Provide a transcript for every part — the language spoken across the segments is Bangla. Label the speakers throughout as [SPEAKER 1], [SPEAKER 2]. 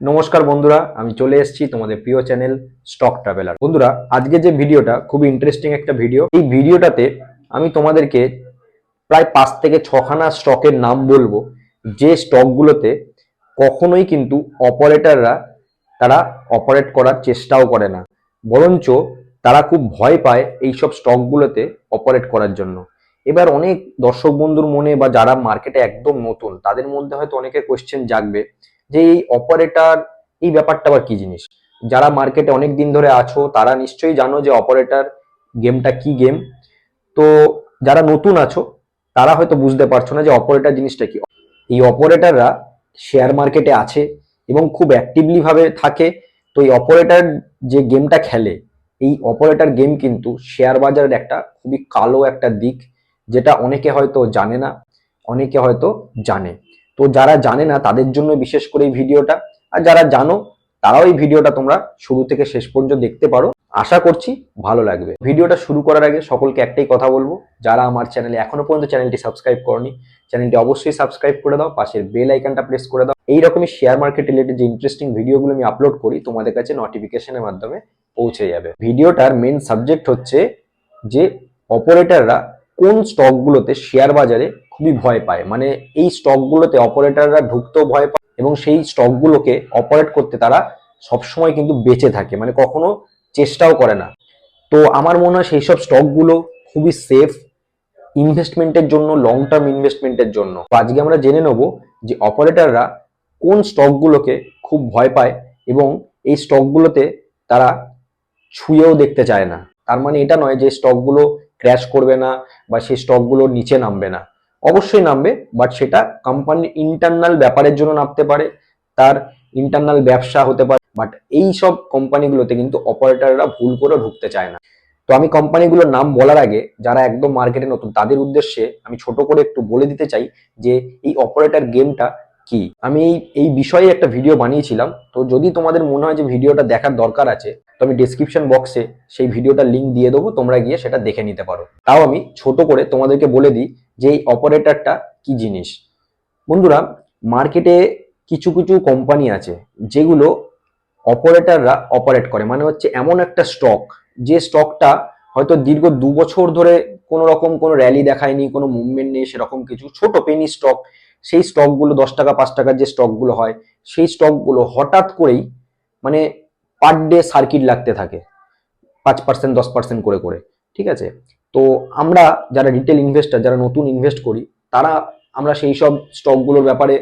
[SPEAKER 1] নমস্কার বন্ধুরা, আমি চলে এসেছি তোমাদের প্রিয় চ্যানেল স্টক ট্রাভেলার। বন্ধুরা, আজকে যে ভিডিওটা, খুবই ইন্টারেস্টিং একটা ভিডিও। এই ভিডিওটাতে আমি তোমাদেরকে প্রায় পাঁচ থেকে ছখানা স্টকের নাম বলব। যে স্টকগুলোতে কখনোই কিন্তু অপারেটররা তারা অপারেট করার চেষ্টাও করে না। বরঞ্চ তারা খুব ভয় পায় এইসব স্টকগুলোতে অপারেট করার জন্য। এবার অনেক দর্শক বন্ধুর মনে বা যারা মার্কেটে একদম নতুন, তাদের মধ্যে হয়তো অনেকের কোয়েশ্চেন জাগবে যে এই অপারেটার এই ব্যাপারটা আবার কি জিনিস? যারা মার্কেটে অনেক দিন ধরে আছো, তারা নিশ্চয়ই জানো যে অপারেটর গেমটা কি গেম তো যারা নতুন আছো, তারা হয়তো বুঝতে পারছ না যে অপারেটার জিনিসটা কি। এই অপারেটররা শেয়ার মার্কেটে আছে এবং খুব অ্যাক্টিভলি ভাবে থাকে। তো এই অপারেটার যে গেমটা খেলে, এই অপারেটর গেম কিন্তু শেয়ার বাজারের একটা খুবই কালো একটা দিক, যেটা অনেকে হয়তো জানে না, অনেকে হয়তো জানে। তো যারা জানে না, তাদের জন্য বিশেষ করে এই ভিডিওটা। আর যারা জানো, তারাও এই ভিডিওটা তোমরা শুরু থেকে শেষ পর্যন্ত দেখতে পারো। আশা করছি ভালো লাগবে। ভিডিওটা শুরু করার আগে সকলকে একটাই কথা বলব, যারা আমার চ্যানেলে এখনও পর্যন্ত চ্যানেলটি সাবস্ক্রাইব করনি, চ্যানেলটি অবশ্যই সাবস্ক্রাইব করে দাও, পাশের বেল আইকনটা প্রেস করে দাও। এই রকমই শেয়ার মার্কেট রিলেটেড যে ইন্টারেস্টিং ভিডিওগুলো আমি আপলোড করি, তোমাদের কাছে নোটিফিকেশনের মাধ্যমে পৌঁছে যাবে। ভিডিওটার মেন সাবজেক্ট হচ্ছে যে অপারেটররা কোন স্টকগুলোতে শেয়ার বাজারে খুবই ভয় পায়। মানে এই স্টকগুলোতে অপারেটররা ঢুকতেও ভয় পায় এবং সেই স্টকগুলোকে অপারেট করতে তারা সবসময় কিন্তু বেঁচে থাকে। মানে কখনো চেষ্টাও করে না। তো আমার মনে হয় সেই সব স্টকগুলো খুবই সেফ ইনভেস্টমেন্টের জন্য লং টার্ম ইনভেস্টমেন্টের জন্য আজকে আমরা জেনে নেব যে অপারেটররা কোন স্টকগুলোকে খুব ভয় পায় এবং এই স্টকগুলোতে তারা ছুঁয়েও দেখতে চায় না। তার মানে এটা নয় যে স্টকগুলো ক্র্যাশ করবে না বা সেই স্টকগুলো নিচে নামবে না। অবশ্যই নামবে বাট সেটা কোম্পানির ইন্টারনাল ব্যাপারের জন্য নামতে পারে, তার ইন্টারনাল ব্যবসা হতে পারে বাট এই সব কোম্পানিগুলোতে কিন্তু অপারেটররা ভুল করে ঢুকতে চায় না। তো আমি কোম্পানিগুলোর নাম বলার আগে, যারা একদম মার্কেটে নতুন, তাদের উদ্দেশ্যে আমি ছোট করে একটু বলে দিতে চাই যে, এই অপারেটর গেমটা কি? আমি এই এই বিষয়ে একটা ভিডিও বানিয়েছিলাম, তো যদি তোমাদের মনে হয় যে ভিডিওটা দেখার দরকার আছে তো আমি ডিসক্রিপশন বক্সে সেই ভিডিওটার লিঙ্ক দিয়ে দেবো, তোমরা গিয়ে সেটা দেখে নিতে পারো। তাও আমি ছোট করে তোমাদেরকে বলে দিই যে এই অপারেটরটা কি জিনিস। বন্ধুরা মার্কেটে কিছু কিছু কোম্পানি আছে যেগুলো অপারেটররা অপারেট করে। মানে হচ্ছে এমন একটা স্টক যে স্টকটা হয়তো দীর্ঘ দু বছর ধরে কোনো রকম কোনো র্যালি দেখায়নি, কোনো মুভমেন্ট নেই, সেরকম কিছু ছোট পেনি স্টক সেই স্টকগুলো দশ টাকা, পাঁচ টাকার যে স্টকগুলো হয়, সেই স্টকগুলো হঠাৎ করেই মানে পার ডে সার্কিট লাগতে থাকে। পাঁচ পার্সেন্ট দশ পার্সেন্ট করে করে। ঠিক আছে? তো আমরা যারা রিটেল ইনভেস্টার যারা নতুন ইনভেস্ট করি, তারা আমরা সেই সব স্টকগুলোর ব্যাপারে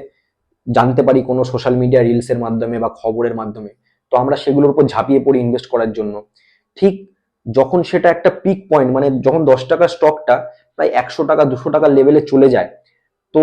[SPEAKER 1] জানতে পারি কোনো সোশ্যাল মিডিয়া রিলসের মাধ্যমে বা খবরের মাধ্যমে। তো আমরা সেগুলোর উপর ঝাঁপিয়ে পড়ি ইনভেস্ট করার জন্য। ঠিক যখন সেটা একটা পিক পয়েন্ট মানে যখন দশ টাকার স্টকটা প্রায় একশো টাকা, দুশো টাকার লেভেলে চলে যায়, তো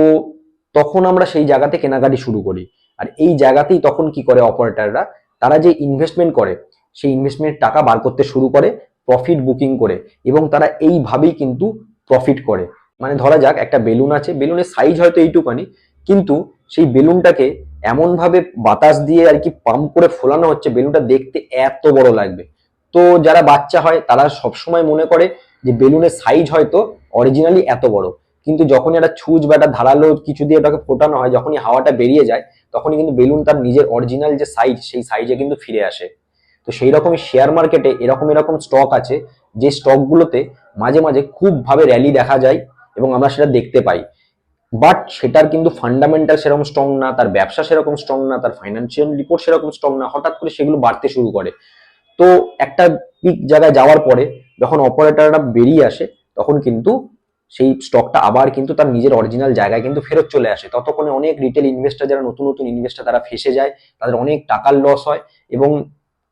[SPEAKER 1] তখন আমরা সেই জায়গাতে কেনাকাটি শুরু করি। আর এই জায়গাতেই তখন কি করে অপারেটররা তারা যে ইনভেস্টমেন্ট করে, সেই ইনভেস্টমেন্টের টাকা বার করতে শুরু করে প্রফিট বুকিং করে এবং তারা এইভাবেই কিন্তু প্রফিট করে। মানে ধরা যাক, একটা বেলুন আছে, বেলুনের সাইজ হয়তো এইটুকানি, কিন্তু সেই বেলুনটাকে এমনভাবে বাতাস দিয়ে আর কি পাম্প করে ফোলানো হচ্ছে, বেলুনটা দেখতে এত বড় লাগবে। তো যারা বাচ্চা হয়, তারা সবসময় মনে করে যে বেলুনের সাইজ হয়তো অরিজিনালি এত বড়। কিন্তু যখন একটা ছুঁচ বা একটা ধারালো কিছু দিয়ে ওটাকে ফোটানো হয়, যখনই হাওয়াটা বেরিয়ে যায়, তখনই কিন্তু বেলুন তার নিজের অরিজিনাল যে সাইজ সেই সাইজে কিন্তু ফিরে আসে। তো সেই রকমই শেয়ার মার্কেটে এরকম এরকম স্টক আছে, যে স্টকগুলোতে মাঝে মাঝে খুব ভাবে র্যালি দেখা যায় এবং আমরা সেটা দেখতে পাই। বাট সেটার কিন্তু ফান্ডামেন্টাল সেরকম স্ট্রং না, তার ব্যবসা সেরকম স্ট্রং না, তার ফাইন্যান্সিয়াল রিপোর্ট সেরকম স্ট্রং না, হঠাৎ করে সেগুলো বাড়তে শুরু করে। তো একটা পিক জায়গায় যাওয়ার পরে যখন অপারেটররা বেরিয়ে আসে, তখন কিন্তু সেই স্টকটা আবার কিন্তু তার নিজের অরিজিনাল জায়গায় কিন্তু ফেরত চলে আসে। ততক্ষণে অনেক রিটেল ইনভেস্টার যারা নতুন নতুন ইনভেস্টার তারা ফেসে যায়, তাদের অনেক টাকার লস হয় এবং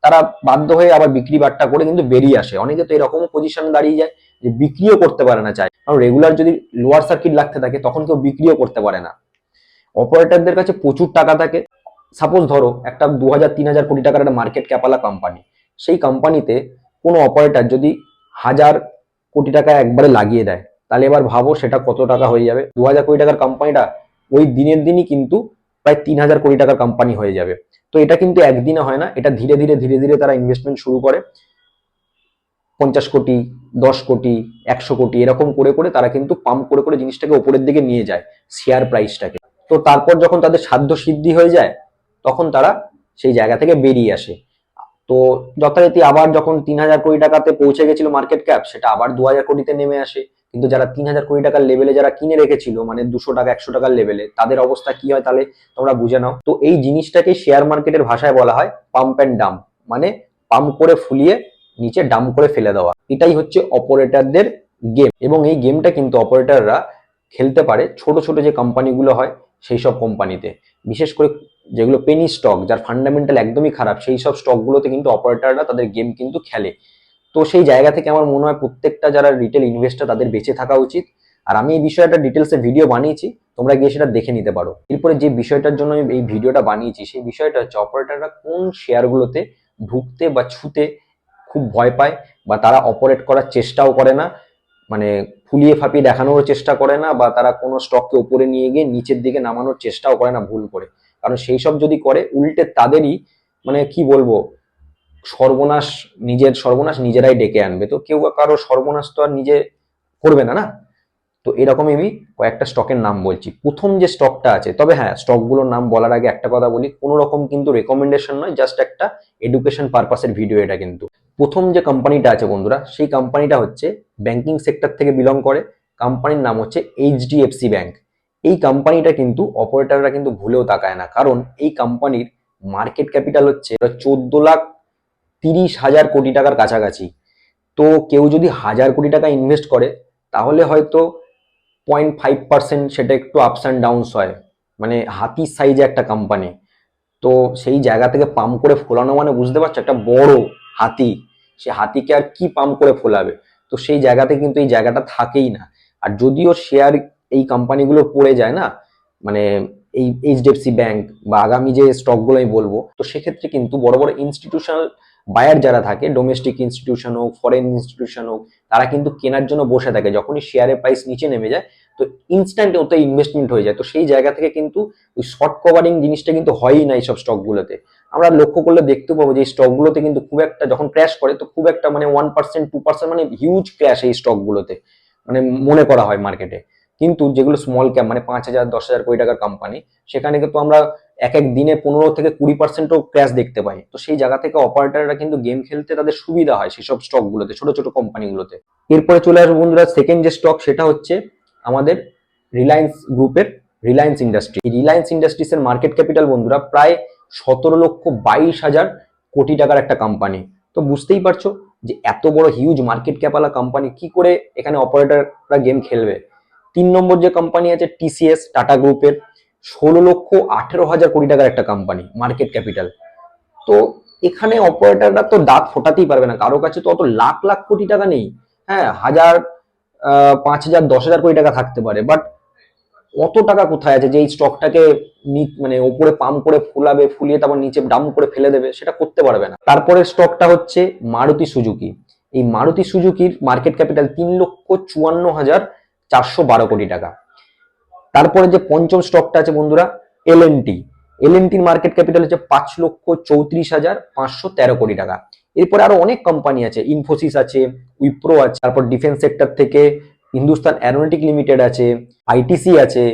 [SPEAKER 1] তারা বাধ্য হয়ে আবার বিক্রি বাট্টা করে কিন্তু বেরিয়ে আসে। অনেকে তো এরকমও পজিশন দাঁড়িয়ে যায় যে বিক্রিও করতে পারে না চায়। কারণ রেগুলার যদি লোয়ার সার্কিট লাগতে থাকে, তখন কেউ বিক্রিও করতে পারে না। অপারেটরদের কাছে প্রচুর টাকা থাকে। সাপোজ ধরো, একটা দু হাজার তিন হাজার কোটি টাকার একটা মার্কেট ক্যাপালা কোম্পানি সেই কোম্পানিতে কোনো অপারেটর যদি হাজার কোটি টাকা একবারে লাগিয়ে দেয় তাহলে এবার ভাবো সেটা কত টাকা হয়ে যাবে। দু হাজার কোটি টাকার কোম্পানিটা ওই দিনের দিনই কিন্তু প্রায় তিন হাজার কোটি টাকার কোম্পানি হয়ে যাবে। তো এটা কিন্তু একদিনে হয় না, এটা ধীরে ধীরে ধীরে ধীরে তারা ইনভেস্টমেন্ট শুরু করে। পঞ্চাশ কোটি, দশ কোটি, একশো কোটি, এরকম করে করে তারা কিন্তু পাম্প করে করে জিনিসটাকে ওপরের দিকে নিয়ে যায় শেয়ার প্রাইসটাকে তো তারপর যখন তাদের সাধ্য সিদ্ধি হয়ে যায়, তখন তারা সেই জায়গা থেকে বেরিয়ে আসে। তো যথারীতি আবার যখন তিন হাজার কোটি টাকাতে পৌঁছে গেছিল মার্কেট ক্যাপ সেটা আবার দু হাজার কোটিতে নেমে আসে। কিন্তু যারা তিন হাজার কোটি টাকার লেভেলে যারা কিনে রেখেছিল মানে দুশো টাকা, একশো টাকার লেভেলে তাদের অবস্থা কি হয় তাহলে তোমরা বুঝে নাও। তো এই জিনিসটাকে শেয়ার মার্কেটের ভাষায় বলা হয় পাম্প অ্যান্ড ডাম্প মানে পাম্প করে ফুলিয়ে নিচে ডাম্প করে ফেলে দেওয়া। এটাই হচ্ছে অপারেটরদের গেম এবং এই গেমটা কিন্তু অপারেটররা খেলতে পারে, ছোট ছোট যে কোম্পানিগুলো হয় সেই সব কোম্পানিতে বিশেষ করে যেগুলো পেনি স্টক যার ফান্ডামেন্টাল একদমই খারাপ, সেই সব স্টকগুলোতে কিন্তু অপারেটাররা তাদের গেম কিন্তু খেলে। তো সেই জায়গা থেকে আমার মনে হয় প্রত্যেকটা যারা রিটেল ইনভেস্টর তাদের বেঁচে থাকা উচিত। আর আমি এই বিষয়টা ডিটেলসে ভিডিও বানিয়েছি, তোমরা গিয়ে সেটা দেখে নিতে পারো। এরপরে যে বিষয়টার জন্য আমি এই ভিডিওটা বানিয়েছি, সেই বিষয়টা হচ্ছে অপারেটাররা কোন শেয়ারগুলোতে ঢুকতে বা ছুতে খুব ভয় পায় বা তারা অপারেট করার চেষ্টাও করে না মানে ফুলিয়ে ফাঁপিয়ে দেখানোর চেষ্টা করে না বা তারা কোনো স্টককে উপরে নিয়ে গিয়ে নিচের দিকে নামানোর চেষ্টাও করে না ভুল করে। কারণ সেই সব যদি করে, উল্টে তাদেরই মানে কি বলব সর্বনাশ, নিজের সর্বনাশ নিজেরাই ডেকে আনবে। তো কেউ কারও সর্বনাশ তো আর নিজে করবে না না? তো এরকমই আমি কয়েকটা স্টকের নাম বলছি। প্রথম যে স্টকটা আছে, তবে হ্যাঁ স্টকগুলোর নাম বলার আগে একটা কথা বলি কোনো রকম কিন্তু রেকমেন্ডেশন নয় জাস্ট একটা এডুকেশন পারপাসের ভিডিও এটা কিন্তু। প্রথম যে কোম্পানিটা আছে বন্ধুরা, সেই কোম্পানিটা হচ্ছে ব্যাংকিং সেক্টর থেকে বিলং করে। কোম্পানির নাম হচ্ছে এইচডিএফসি ব্যাংক এই কোম্পানিটা কিন্তু অপারেটররা কিন্তু ভুলেও তাকায় না। কারণ এই কোম্পানির মার্কেট ক্যাপিটাল হচ্ছে চোদ্দ লাখ তিরিশ হাজার কোটি টাকার কাছাকাছি। তো কেউ যদি হাজার কোটি টাকা ইনভেস্ট করে, তাহলে হয়তো পয়েন্ট ফাইভ পার্সেন্ট সেটা একটু আপস অ্যান্ড ডাউনস হয়। মানে হাতির সাইজে একটা কোম্পানি তো সেই জায়গা থেকে পাম্প করে ফোলানো মানে বুঝতে পারছ, একটা বড় হাতি। সে হাতিকে আর কি পাম্প করে ফোলাবে? তো সেই জায়গাতে কিন্তু এই জায়গাটা থাকেই না। আর যদিও শেয়ার এই কোম্পানিগুলো পড়ে যায় না মানে এই এইচডিএফসি ব্যাংক বা আগামী যে স্টকগুলো আমি বলব, তো সেক্ষেত্রে কিন্তু বড় বড় ইনস্টিটিউশনাল বায়ার যারা থাকে ডোমেস্টিক ইনস্টিটিউশন হোক ফরেন ইনস্টিটিউশন হোক, তারা কিন্তু কেনার জন্য বসে থাকে। যখনই শেয়ারের প্রাইস নিচে নেমে যায়, তো ইনস্ট্যান্ট ওতে ইনভেস্টমেন্ট হয়ে যায়। তো সেই জায়গা থেকে কিন্তু ওই শর্ট কভারিং জিনিসটা কিন্তু হয়ই না এইসব স্টকগুলোতে আমরা লক্ষ্য করলে দেখতে পাবো যে এই স্টকগুলোতে কিন্তু খুব একটা যখন ক্র্যাশ করে, তো খুব একটা মানে ওয়ান পার্সেন্ট টু পার্সেন্ট মানে হিউজ ক্র্যাশ এই স্টকগুলোতে মানে মনে করা হয় মার্কেটে কিন্তু যেগুলো স্মল ক্যাপ মানে পাঁচ হাজার, দশ হাজার, কোটি টাকার কোম্পানি সেখানে কিন্তু আমরা এক এক দিনে পনেরো থেকে কুড়ি পার্সেন্টও ক্র্যাশ দেখতে পাই তো সেই জায়গা থেকে অপারেটাররা কিন্তু গেম খেলতে তাদের সুবিধা হয় সেসব স্টকগুলোতে ছোট ছোট কোম্পানিগুলোতে এরপরে চলে আসব বন্ধুরা সেকেন্ড যে স্টক সেটা হচ্ছে আমাদের রিলায়েন্স গ্রুপের রিলায়েন্স ইন্ডাস্ট্রি রিলায়েন্স ইন্ডাস্ট্রিজের মার্কেট ক্যাপিটাল বন্ধুরা, প্রায় সতেরো লক্ষ বাইশ হাজার কোটি টাকার একটা কোম্পানি তো বুঝতেই পারছ যে এত বড় হিউজ মার্কেট ক্যাপালা কোম্পানি কি করে এখানে অপারেটররা গেম খেলবে? তিন নম্বর যে কোম্পানি আছে টিসিএস টাটা গ্রুপের ষোলো লক্ষ আঠেরো হাজার কোটি টাকার একটা কোম্পানি মার্কেট ক্যাপিটাল তো এখানে অপারেটররা তো দাঁত ফোটাতেই পারবে না। কারও কাছে তো অত লাখ লাখ কোটি টাকা নেই। হ্যাঁ হাজার পাঁচ হাজার, দশ হাজার কোটি টাকা থাকতে পারে। বাট অত টাকা কোথায় আছে? যে এই স্টকটাকে মানে ওপরে পাম্প করে ফুলাবে, ফুলিয়ে তারপর নিচে ডাম করে ফেলে দেবে, সেটা করতে পারবে না। তারপরে স্টকটা হচ্ছে মারুতি সুজুকি। এই মারুতি সুজুকির মার্কেট ক্যাপিটাল তিন লক্ষ চুয়ান্ন হাজার চারশো বারো কোটি টাকা। তারপরে যে পঞ্চম স্টকটা আছে বন্ধুরা L N T L N টির মার্কেট ক্যাপিটাল হচ্ছে পাঁচ লক্ষ চৌত্রিশ হাজার পাঁচশো তেরো কোটি টাকা। এরপরে আরও অনেক কোম্পানি আছে ইনফোসিস আছে উইপ্রো আছে, তারপর ডিফেন্স সেক্টর থেকে হিন্দুস্তান অ্যারোনটিক লিমিটেড আছে আইটিসি আছে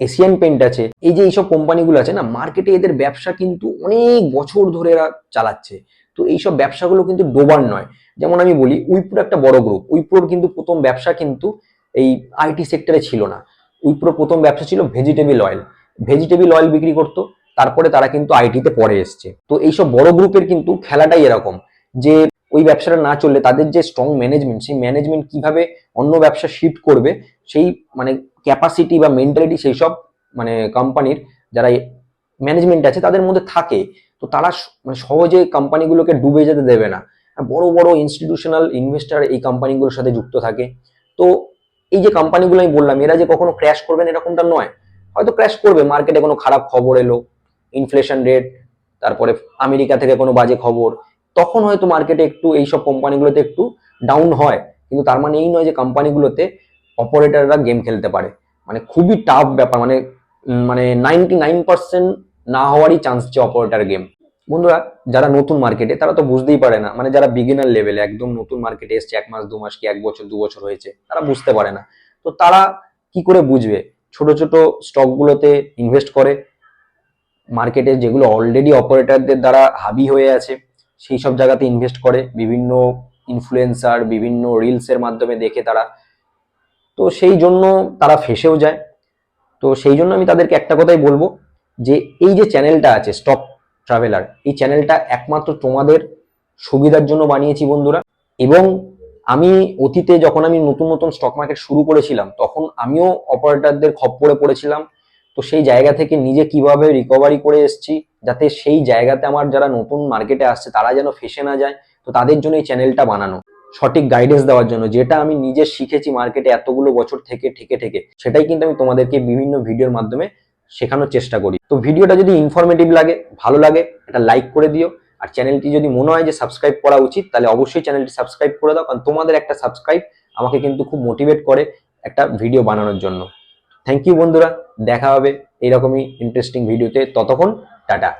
[SPEAKER 1] এশিয়ান পেন্ট আছে। এই যে এইসব কোম্পানিগুলো আছে না মার্কেটে এদের ব্যবসা কিন্তু অনেক বছর ধরে এরা চালাচ্ছে। তো এইসব ব্যবসাগুলো কিন্তু ডোবার নয়। যেমন আমি বলি উইপ্রো একটা বড় গ্রুপ উইপ্রোর কিন্তু প্রথম ব্যবসা কিন্তু এই আইটি সেক্টরে ছিল না। উইপ্রো প্রথম ব্যবসা ছিল ভেজিটেবল অয়েল ভেজিটেবল অয়েল বিক্রি করতো, তারপরে তারা কিন্তু আইটিতে পরে এসছে। তো এইসব বড় গ্রুপের কিন্তু খেলাটাই এরকম যে ওই ব্যবসাটা না চললে তাদের যে স্ট্রং ম্যানেজমেন্ট সেই ম্যানেজমেন্ট কীভাবে অন্য ব্যবসা শিফট করবে, সেই মানে ক্যাপাসিটি বা মেন্টালিটি সেই সব মানে কোম্পানির যারা ম্যানেজমেন্ট আছে তাদের মধ্যে থাকে। তো তারা মানে সহজে কোম্পানিগুলোকে ডুবে যেতে দেবে না। বড় বড় ইনস্টিটিউশনাল ইনভেস্টার এই কোম্পানিগুলোর সাথে যুক্ত থাকে। তো এই যে কোম্পানিগুলো আমি বললাম, এরা যে কখনো ক্র্যাশ করবেন এরকমটা নয়। হয়তো ক্র্যাশ করবে মার্কেটে কোনো খারাপ খবর এলো ইনফ্লেশন রেট তারপরে আমেরিকা থেকে কোনো বাজে খবর, তখন হয়তো মার্কেটে একটু এইসব কোম্পানিগুলোতে একটু ডাউন হয়। কিন্তু তার মানে এই নয় যে কোম্পানিগুলোতে অপারেটাররা গেম খেলতে পারে। মানে খুবই টাফ ব্যাপার মানে মানে নাইনটি নাইন পার্সেন্ট না হওয়ারই চান্স যে অপারেটর গেম বন্ধুরা, যারা নতুন মার্কেটে তারা তো বুঝতেই পারে না। মানে যারা বিগিনার লেভেলে একদম নতুন মার্কেটে এসছে, এক মাস, দু মাস কি এক বছর, দু বছর হয়েছে, তারা বুঝতে পারে না। তো তারা কি করে বুঝবে? ছোট ছোট স্টকগুলোতে ইনভেস্ট করে। মার্কেটে যেগুলো অলরেডি অপারেটরদের দ্বারা হাবি হয়ে আছে, সেই সব জায়গাতে ইনভেস্ট করে। বিভিন্ন ইনফ্লুয়েন্সার বিভিন্ন রিলসের মাধ্যমে দেখে তারা। তো সেই জন্য তারা ফেসেও যায়। তো সেই জন্য আমি তাদেরকে একটা কথাই বলব যে, এই যে চ্যানেলটা আছে স্টক ট্রাভেলার এই চ্যানেলটা একমাত্র তোমাদের সুবিধার জন্য বানিয়েছি বন্ধুরা। এবং আমি অতীতে যখন আমি নতুন নতুন স্টক মার্কেট শুরু করেছিলাম, তখন আমিও অপারেটরদের খপ্পরে পড়েছিলাম। তো সেই জায়গা থেকে নিজে কীভাবে রিকভারি করে এসেছি, যাতে সেই জায়গাতে আমার যারা নতুন মার্কেটে আসছে, তারা যেন ফেসে না যায়, তো তাদের জন্য এই চ্যানেলটা বানানো। সঠিক গাইডেন্স দেওয়ার জন্য, যেটা আমি নিজে শিখেছি মার্কেটে এতগুলো বছর থেকে ঠেকে ঠেকে সেটাই কিন্তু আমি তোমাদেরকে বিভিন্ন ভিডিওর মাধ্যমে শেখানোর চেষ্টা করি। তো ভিডিওটা যদি ইনফরমেটিভ লাগে, ভালো লাগে এটা লাইক করে দিও। আর চ্যানেলটি যদি মনে হয় যে সাবস্ক্রাইব করা উচিত, তাহলে অবশ্যই চ্যানেলটি সাবস্ক্রাইব করে দাও, কারণ তোমাদের একটা সাবস্ক্রাইব আমাকে কিন্তু খুব মোটিভেট করে একটা ভিডিও বানানোর জন্য। থ্যাংক ইউ বন্ধুরা, দেখা হবে এইরকমই ইন্টারেস্টিং ভিডিওতে ততক্ষণ, টাটা।